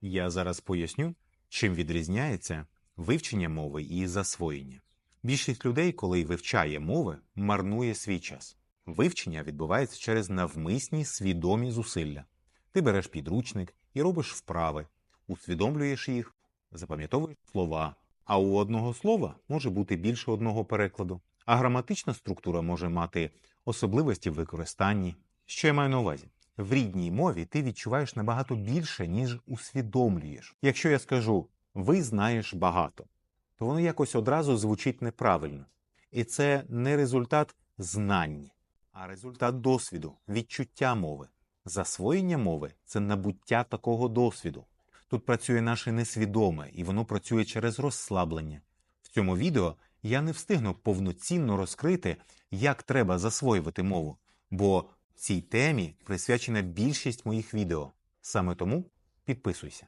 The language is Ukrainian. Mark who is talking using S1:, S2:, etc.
S1: Я зараз поясню, чим відрізняється вивчення мови і засвоєння. Більшість людей, коли вивчає мови, марнує свій час. Вивчення відбувається через навмисні свідомі зусилля. Ти береш підручник і робиш вправи, усвідомлюєш їх, запам'ятовуєш слова. А у одного слова може бути більше одного перекладу, а граматична структура може мати особливості в використанні. Що я маю на увазі? В рідній мові ти відчуваєш набагато більше, ніж усвідомлюєш. Якщо я скажу ви знаєш багато, то воно якось одразу звучить неправильно. І це не результат знань, а результат досвіду, відчуття мови. Засвоєння мови це набуття такого досвіду. Тут працює наше несвідоме, і воно працює через розслаблення. В цьому відео я не встигну повноцінно розкрити, як треба засвоювати мову, бо цій темі присвячена більшість моїх відео. Саме тому підписуйся.